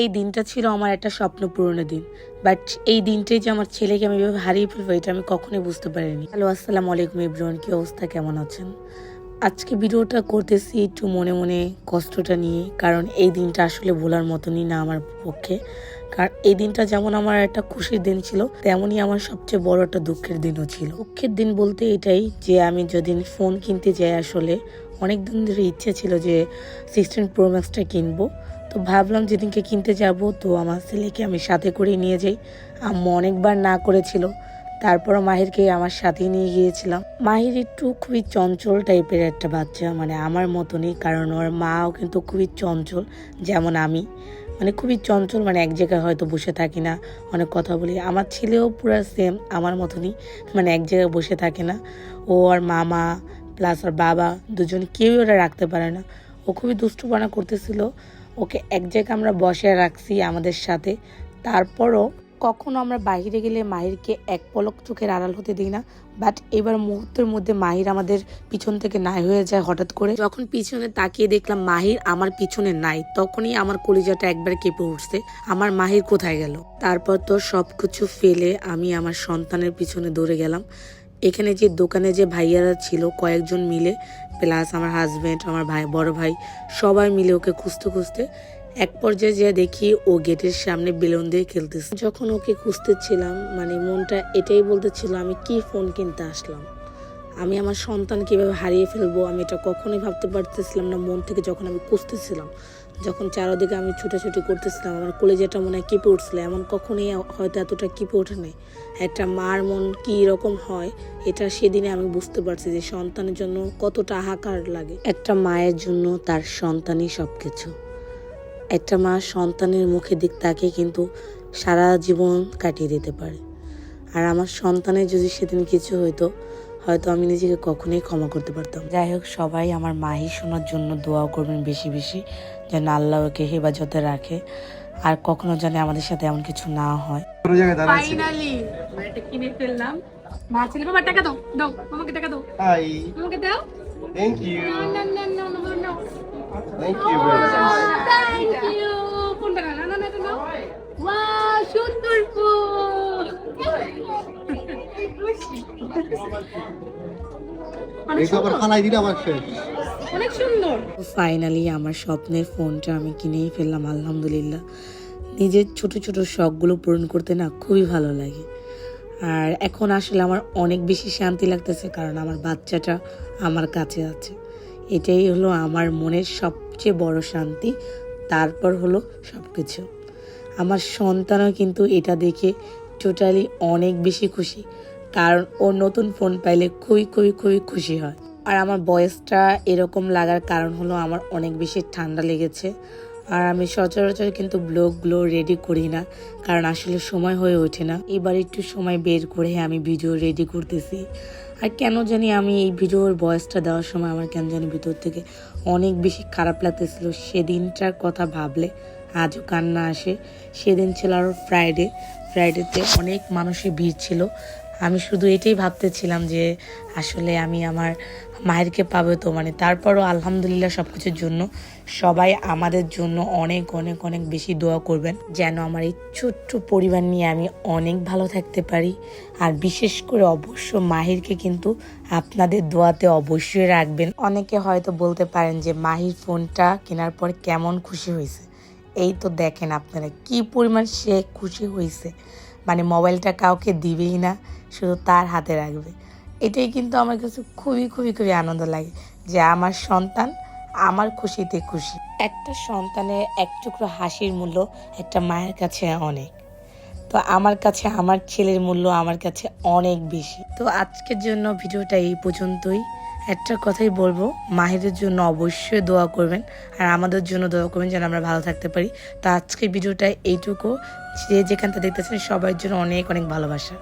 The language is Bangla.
এই দিনটা ছিল আমার একটা স্বপ্ন পূরণের দিন। বাট এই দিনটাই যে আমার ছেলেকে আমি এভাবে হারিয়ে ফেলব, এটা আমি কখনোই বুঝতে পারিনি। হ্যালো আসসালামু আলাইকুম ইব্রাহিম কি অবস্থা? কেমন আছেন? আজকে ভিডিওটা করতেছি একটু মনে মনে কষ্টটা নিয়ে, কারণ এই দিনটা আসলে ভোলার মতনই না আমার পক্ষে। কারণ এই দিনটা যেমন আমার একটা খুশির দিন ছিল, তেমনই আমার সবচেয়ে বড় একটা দুঃখের দিনও ছিল। দুঃখের দিন বলতে এটাই যে আমি যেদিন ফোন কিনতে যাই আসলে অনেক দিন ধরে ইচ্ছে ছিল যে সিক্সটিন প্রো ম্যাক্সটা কিনবো। তো ভাবলাম যেদিনকে কিনতে যাব, তো আমার ছেলেকে আমি সাথে করে নিয়ে যাই। আম্মু অনেকবার না করেছিল তারপর মাহিরকে আমার সাথেই নিয়ে গিয়েছিলাম। মাহির একটু খুবই চঞ্চল টাইপের একটা বাচ্চা মানে আমার মতনই, কারণ ওর মাও কিন্তু খুবই চঞ্চল, যেমন আমি। মানে খুবই চঞ্চল মানে এক জায়গায় হয়তো বসে থাকি না, অনেক কথা বলি। আমার ছেলেও পুরো সেম আমার মতনই মানে এক জায়গায় বসে থাকে না। ও আর মামা প্লাস আর বাবা দুজন কেউই ওরা রাখতে পারে না। ও খুবই দুষ্টুপনা করতেছিল। ওকে এক জায়গায় আমরা বসে রাখছি আমাদের সাথে। তারপরও কখনো আমরা বাইরে গেলে মাহিরকে এক পলক চোখের আড়াল হতে দিই না। বাট এবার মুহূর্তের মধ্যে মাহির আমাদের পিছন থেকে নাই হয়ে যায় হঠাৎ করে। যখন পিছনে তাকিয়ে দেখলাম মাহির আমার পিছনে নাই, তখনই আমার কলিজাটা একবার কেঁপে উঠছে। আমার মাহির কোথায় গেল? তারপর তো সব কিছু ফেলে আমি আমার সন্তানের পিছনে দৌড়ে গেলাম। এখানে যে দোকানে যে ভাইয়ারা ছিল কয়েকজন মিলে, প্লাস আমার হাজব্যান্ড আমার ভাই, বড় ভাই, সবাই মিলে ওকে খুঁজতে খুঁজতে এক পর্যায়ে যে দেখি ও গেটের সামনে বেলুন দিয়ে খেলতেছে। যখন ওকে খুঁজতেছিলাম মানে মনটা এটাই বলতেছিল, আমি কি ফোন কিনতে আসলাম? আমি আমার সন্তান কীভাবে হারিয়ে ফেলব? আমি এটা কখনোই ভাবতে পারতেছিলাম না। মন থেকে যখন আমি খুঁজতেছিলাম যখন চারোদিকে আমি ছুটাছুটি করতেছিলাম, আমার কলেজেটা মনে হয় কেঁপে উঠছিল। এমন কখনোই হয়তো এতটা কেঁপে ওঠে নাই। একটা মার মন কী রকম হয়, এটা সেদিনে আমি বুঝতে পারছি যে সন্তানের জন্য কতটা হাহাকার লাগে। একটা মায়ের জন্য তার সন্তানই সব কিছু একটা মা সন্তানের মুখের দিক তাকে কিন্তু সারা জীবন কাটিয়ে দিতে পারে। আর আমার সন্তানের যদি সেদিন কিছু হইতো হয়তো আমি নিজেকে কখনোই ক্ষমা করতে পারতাম। যাই হোক সবাই আমার মাহি শোনার জন্য দোয়া করবেন বেশি বেশি যেন আল্লাহ ওকে হেফাজতে রাখে আর কখনো জানে আমাদের সাথে এমন কিছু না হয়। ফাইনালি এটা কিনে ফেললাম। মা ছেলে বাবা টাকা দাও দাও আমাকে টাকা দাও। হাই আমাকে দাও। থ্যাংক ইউ না না না না না থ্যাংক ইউ থ্যাংক ইউ কোনটা? না না না না না। ওয়াও সুন্দর ফুল ফাইনালি আমার স্বপ্নের ফোনটা আমি কিনেই ফেললাম আলহামদুলিল্লাহ। নিজের ছোট ছোট শখগুলো পূরণ করতে না খুবই ভালো লাগে। আর এখন আসলে আমার অনেক বেশি শান্তি লাগতেছে কারণ আমার বাচ্চাটা আমার কাছে আছে। এটাই হলো আমার মনের সবচেয়ে বড় শান্তি তারপর হলো সব কিছু আমার সন্তানও কিন্তু এটা দেখে টোটালি অনেক বেশি খুশি। কারণ ও নতুন ফোন পাইলে খুবই খুবই খুবই খুশি হয়। আর আমার বয়সটা এরকম লাগার কারণ হলো আমার অনেক বেশি ঠান্ডা লেগেছে। আর আমি সচরাচর কিন্তু ব্লগগুলো রেডি করি না, কারণ আসলে সময় হয়ে ওঠে না। এবার একটু সময় বের করে আমি ভিডিও রেডি করতেছি। আর কেন জানি আমি এই ভিডিওর বয়সটা দেওয়ার সময় আমার কেন জানি ভিতর থেকে অনেক বেশি খারাপ লাগতেছিল। সেদিনটার কথা ভাবলে আজও কান্না আসে। সেদিন ছিল আরও ফ্রাইডে ফ্রাইডেতে অনেক মানুষের ভিড় ছিল। আমি শুধু এটাই ভাবতেছিলাম যে আসলে আমি আমার মায়েরকে পাবে তো মানে তারপরও আলহামদুলিল্লাহ সব কিছুর জন্য সবাই আমাদের জন্য অনেক অনেক অনেক বেশি দোয়া করবেন। যেন আমার এই ছোট্ট পরিবার নিয়ে আমি অনেক ভালো থাকতে পারি। আর বিশেষ করে অবশ্য মাহিরকে কিন্তু আপনাদের দোয়াতে অবশ্যই রাখবেন। অনেকে হয়তো বলতে পারেন যে মাহির ফোনটা কেনার পর কেমন খুশি হয়েছে। এই তো দেখেন আপনারা কি পরিমাণ সে খুশি হয়েছে মানে মোবাইলটা কাউকে দিবেই না, শুধু তার হাতে রাখবে। এটাই কিন্তু আমার কাছে খুবই খুবই খুবই আনন্দ লাগে যে আমার সন্তান আমার খুশিতে খুশি। একটা সন্তানের এক টুকরো হাসির মূল্য একটা মায়ের কাছে অনেক। তো আমার কাছে আমার ছেলের মূল্য আমার কাছে অনেক বেশি। তো আজকের জন্য ভিডিওটা এই পর্যন্তই। একটা কথাই বলব মাহিদের জন্য অবশ্যই দোয়া করবেন আর আমাদের জন্য দোয়া করবেন যেন আমরা ভালো থাকতে পারি। তো আজকের ভিডিওটা এইটুকু। যে যেখানটা দেখতেছেন সবার জন্য অনেক অনেক ভালোবাসা।